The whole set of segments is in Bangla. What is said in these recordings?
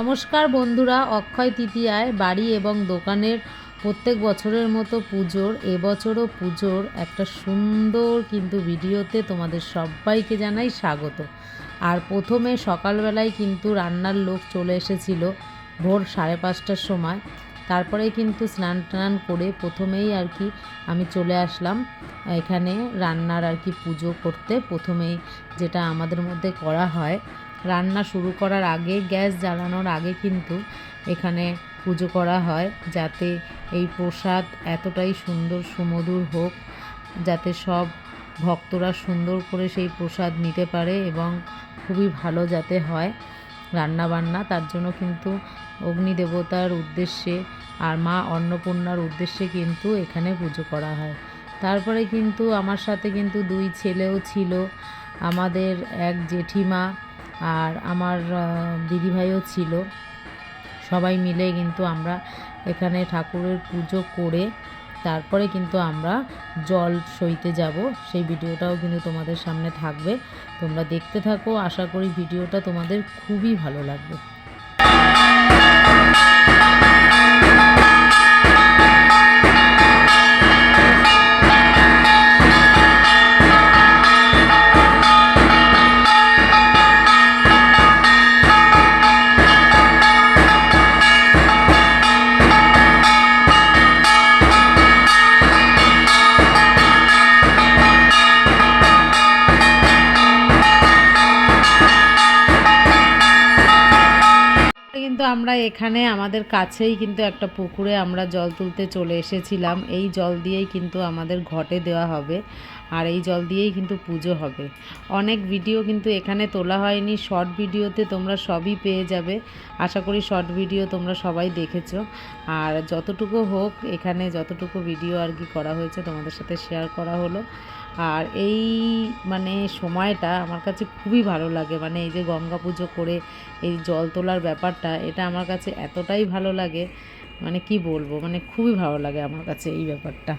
নমস্কার বন্ধুরা, অক্ষয় তৃতীয়ায় বাড়ি এবং দোকানের প্রত্যেক বছরের মতো পুজোর এবছরও পুজোর একটা সুন্দর কিন্তু ভিডিওতে তোমাদের সবাইকে জানাই স্বাগত। আর প্রথমে সকালবেলায় কিন্তু রান্নার লোক চলে এসেছিল ভোর সাড়ে পাঁচটার সময়। তারপরে কিন্তু স্নান টান করে প্রথমেই আর কি আমি চলে আসলাম এখানে রান্নার আর কি পুজো করতে। প্রথমেই যেটা আমাদের মধ্যে করা হয় রান্না শুরু করার আগে, গ্যাস জ্বালানোর আগে কিন্তু এখানে পুজো করা হয় যাতে এই প্রসাদ এতটাই সুন্দর সুমধুর হোক, যাতে সব ভক্তরা সুন্দর করে সেই প্রসাদ নিতে পারে এবং খুবই ভালো যাতে হয় রান্না বান্না তার জন্য কিন্তু অগ্নি দেবতার উদ্দেশ্যে আর মা অন্নপূর্ণার উদ্দেশ্যে কিন্তু এখানে পুজো করা হয়। তারপরে কিন্তু আমার সাথে কিন্তু দুই ছেলেও ছিল। আমাদের এক জেঠিমা আর আমার দিদিভাইও ছিল। সবাই মিলে কিন্তু আমরা এখানে ঠাকুরের পুজো করে তারপরে কিন্তু আমরা জল সইতে যাব। সেই ভিডিওটাও কিন্তু তোমাদের সামনে থাকবে। তোমরা দেখতে থাকো। আশা করি ভিডিওটা তোমাদের খুবই ভালো লাগবে। কিন্তু আমরা এখানে আমাদের কাছেই কিন্তু একটা পুকুরে আমরা জল তুলতে চলে এসেছিলাম। এই জল দিয়েই কিন্তু আমাদের ঘটে দেওয়া হবে। আর এই জল দিয়েই কিন্তু পুজো হবে। অনেক ভিডিও কিন্তু এখানে তোলা হয়নি শর্ট ভিডিওতে তোমরা সবই পেয়ে যাবে। আশা করি শর্ট ভিডিও তোমরা সবাই দেখেছ। আর যতটুকু হোক, এখানে যতটুকু ভিডিও আর কি করা হয়েছে তোমাদের সাথে শেয়ার করা হলো। আর এই মানে সময়টা আমার কাছে খুবই ভালো লাগে। মানে এই যে গঙ্গা পুজো করে এই জল তোলার ব্যাপারটা, এটা আমার কাছে এতটাই ভালো লাগে। মানে কি বলব? মানে খুবই ভালো লাগে আমার কাছে এই ব্যাপারটা।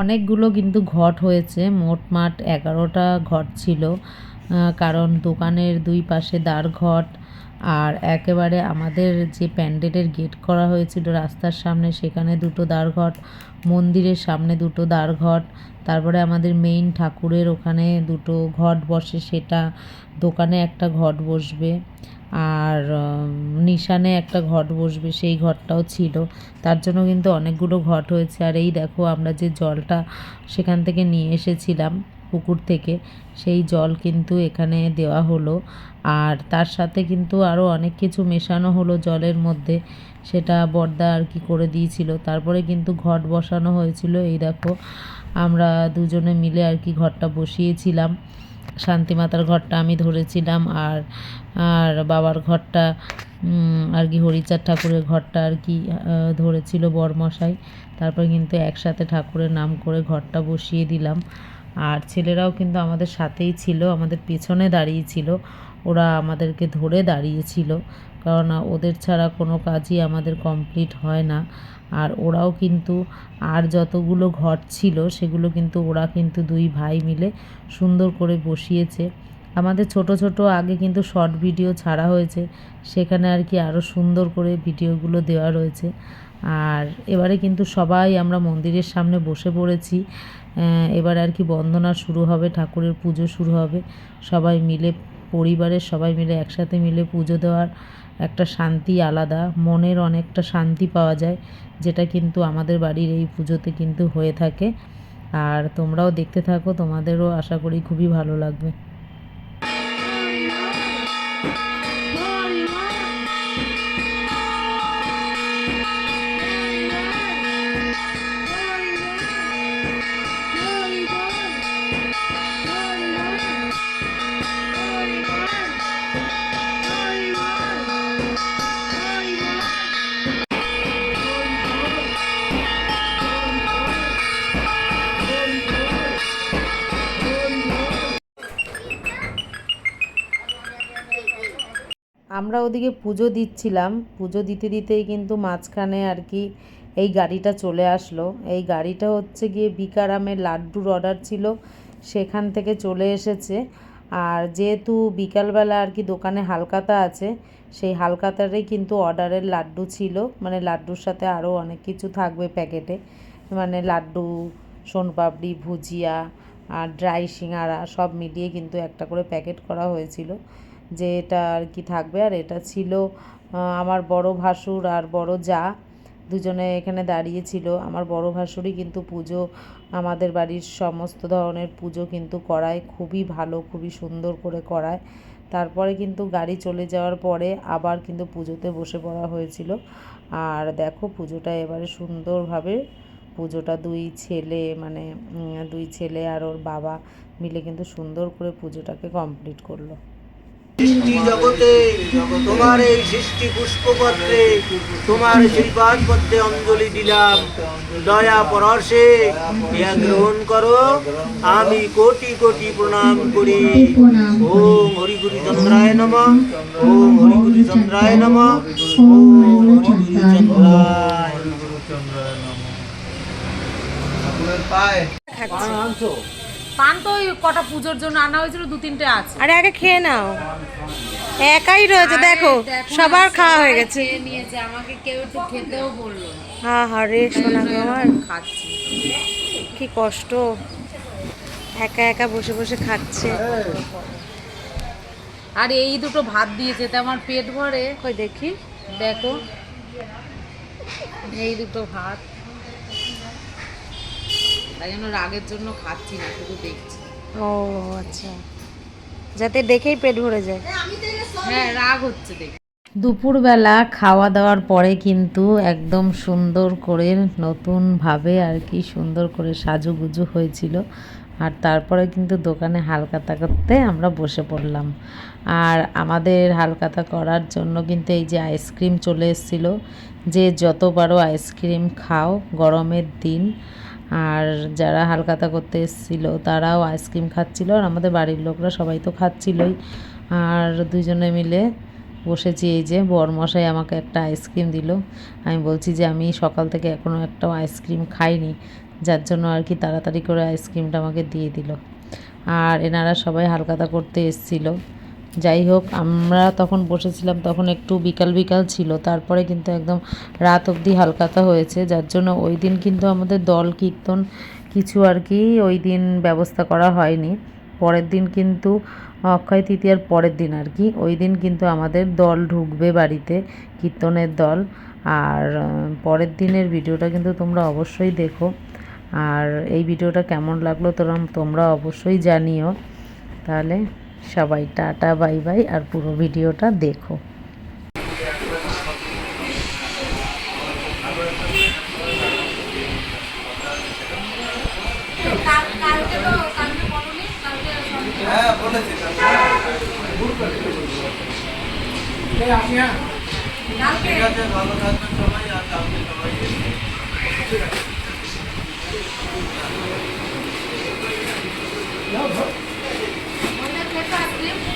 অনেকগুলো কিন্তু ঘট হয়েছে মোটমাট এগারোটা ঘট ছিল। কারণ দোকানের দুই পাশে দ্বার ঘট আর একেবারে আমাদের যে প্যান্ডেলের গেট করা হয়েছিল রাস্তার সামনে, সেখানে দুটো দ্বার ঘট। মন্দিরের সামনে দুটো দ্বার ঘট, তারপরে আমাদের মেইন ঠাকুরের ওখানে দুটো ঘট বসে, সেটা দোকানে একটা ঘট বসবে আর নিশানে একটা ঘট বসবে, সেই ঘটটাও ছিল। তার জন্য কিন্তু অনেকগুলো ঘট হয়েছে। আর এই দেখো আমরা যে জলটা সেখান থেকে নিয়ে এসেছিলাম। পুকুর থেকে সেই জল কিন্তু এখানে দেওয়া হলো। আর তার সাথে কিন্তু আরও অনেক কিছু মেশানো হলো জলের মধ্যে। সেটা বর্দা আর কি করে দিয়েছিল। তারপরে কিন্তু ঘট বসানো হয়েছিল। এই দেখো, আমরা দুজনে মিলে আর কি ঘরটা বসিয়েছিলাম। শান্তিমাতার ঘরটা আমি ধরেছিলাম আর আর বাবার ঘরটা আর কি হরিচাঁদ ঠাকুরের ঘরটা আর কি ধরেছিল বরমশাই। তারপর কিন্তু একসাথে ঠাকুরের নাম করে ঘরটা বসিয়ে দিলাম। আর ছেলেরাও কিন্তু আমাদের সাথেই ছিল, আমাদের পেছনে দাঁড়িয়ে ছিল, ওরা আমাদেরকে ধরে দাঁড়িয়েছিল কারণ ওদের ছাড়া কোনো কাজই আমাদের কমপ্লিট হয় না। আর ওরাও কিন্তু, আর যতগুলো ঘর ছিল, সেগুলো কিন্তু ওরা কিন্তু দুই ভাই মিলে সুন্দর করে বসিয়েছে। আমাদের ছোট ছোট আগে কিন্তু শর্ট ভিডিও ছাড়া হয়েছে, সেখানে আর কি আরও সুন্দর করে ভিডিওগুলো দেওয়া রয়েছে। আর এবারে কিন্তু সবাই আমরা মন্দিরের সামনে বসে পড়েছি। এবার আর কি বন্দনা শুরু হবে, ঠাকুরের পুজো শুরু হবে। সবাই মিলে, পরিবারের সবাই মিলে একসাথে মিলে পুজো দেওয়ার একটা শান্তি আলাদা, মনের অনেকটা শান্তি পাওয়া যায়, যেটা কিন্তু আমাদের বাড়ির এই পুজোতে কিন্তু হয়ে থাকে। আর তোমরাও দেখতে থাকো, তোমাদেরও আশা করি খুবই ভালো লাগবে। আমরা ওদিকে পুজো দিচ্ছিলাম। পুজো দিতে দিতেই কিন্তু মাঝখানে আর কি এই গাড়িটা চলে আসলো। এই গাড়িটা হচ্ছে গিয়ে বিকারামের লাড্ডুর অর্ডার ছিল, সেখান থেকে চলে এসেছে। আর যেহেতু বিকালবেলা আর কি দোকানে হালকাতা আছে, সেই হালকাতারই কিন্তু অর্ডারের লাড্ডু ছিল। মানে লাড্ডুর সাথে আরও অনেক কিছু থাকবে প্যাকেটে। মানে লাড্ডু, সোনপাপড়ি, ভুজিয়া আর ড্রাই সিঙাড়া সব মিলিয়ে কিন্তু একটা করে প্যাকেট করা হয়েছিল। যে এটা আর কি থাকবে, আর এটা ছিল আমার বড় ভাসুর আর বড় যা দুজনে এখানে দাঁড়িয়ে ছিল। আমার বড় ভাসুরই কিন্তু পুজো, আমাদের বাড়ির সমস্ত ধরনের পুজো কিন্তু করায়, খুবই ভালো, খুবই সুন্দর করে করায়। তারপরে কিন্তু গাড়ি চলে যাওয়ার পরে আবার কিন্তু পুজোতে বসে পড়া হয়েছিল। আর দেখো পুজোটা এবারে সুন্দরভাবে, পুজোটা দুই ছেলে মানে দুই ছেলে আর ওর বাবা মিলে কিন্তু সুন্দর করে পুজোটাকে কমপ্লিট করল। সৃষ্টি জগতে তোমার এই সৃষ্টি পুষ্পপত্রে তোমার পদ্মে অঞ্জলি দিলাম। দয়া পরশে ইহা গ্রহণ করো। আমি কোটি কোটি প্রণাম করি। ওম হরিগুরি চন্দ্রায় নম ওম হরিগুরি চন্দ্রায় নম ওম হরিগুরি চন্দ্রায় পান তো ওই কটা পুজোর জন্য আনা হয়েছিল দু তিনটে আছে। আরে আগে খেয়ে নাও। একাই রয়েছে দেখো সবার খাওয়া হয়ে গেছে। নিয়েছে আমাকে কেউ একটু খেতেও বলল হা হা রে সোনা আমার। খাচ্ছি। কি কষ্ট। একা একা বসে বসে খাচ্ছে। আর এই দুটো ভাত দিয়েছে তো আমার পেট ভরে। কই দেখি। দেখো। এই দুটো ভাত। তাই জন্য রাগের জন্য খাচ্ছি না শুধু দেখছি। ও আচ্ছা। যাতে দেখেই পেট ভরে যায়। হ্যাঁ রাগ হচ্ছে দেখে। দুপুরবেলা খাওয়া দাওয়ার পরে কিন্তু একদম সুন্দর করে নতুনভাবে আর কি সুন্দর করে সাজুগুজু হয়েছিল। আর তারপরে কিন্তু দোকানে হালকাতা করতে আমরা বসে পড়লাম। আর আমাদের হালকাতা করার জন্য কিন্তু এই যে আইসক্রিম চলে এসেছিল যে যত পারো আইসক্রিম খাও গরমের দিন আর যারা হালকাতা করতে এসেছিল, তারাও আইসক্রিম খাচ্ছিল আর আমাদের বাড়ির লোকরা সবাই তো খাচ্ছিলই। আর দুজনে মিলে বসেছি এই যে বরমশাই আমাকে একটা আইসক্রিম দিল। আমি বলছি যে আমি সকাল থেকে এখনও একটাও আইসক্রিম খাইনি, যার জন্য আর কি তাড়াতাড়ি করে আইসক্রিমটা আমাকে দিয়ে দিল। আর এনারা সবাই হালকাতা করতে এসেছিল। যাই হোক, আমরা তখন বসেছিলাম, তখন একটু বিকাল বিকাল ছিল। তারপরে কিন্তু একদম রাত অবধি হালকাতা হয়েছে, যার জন্য ওই দিন কিন্তু আমাদের দল কীর্তন কিছু আর কি ওই দিন ব্যবস্থা করা হয়নি। পরের দিন কিন্তু অক্ষয় তৃতীয়ার পরের দিন আর কি, ওই দিন কিন্তু আমাদের দল ঢুকবে বাড়িতে, কীর্তনের দল। আর পরের দিনের ভিডিওটা কিন্তু তোমরা অবশ্যই দেখো। আর এই ভিডিওটা কেমন লাগল তোরা, তোমরা অবশ্যই জানিও। তাহলে সবাই টাটা বাই বাই আর পুরো ভিডিওটা দেখো। কালকে সবাই Thank you.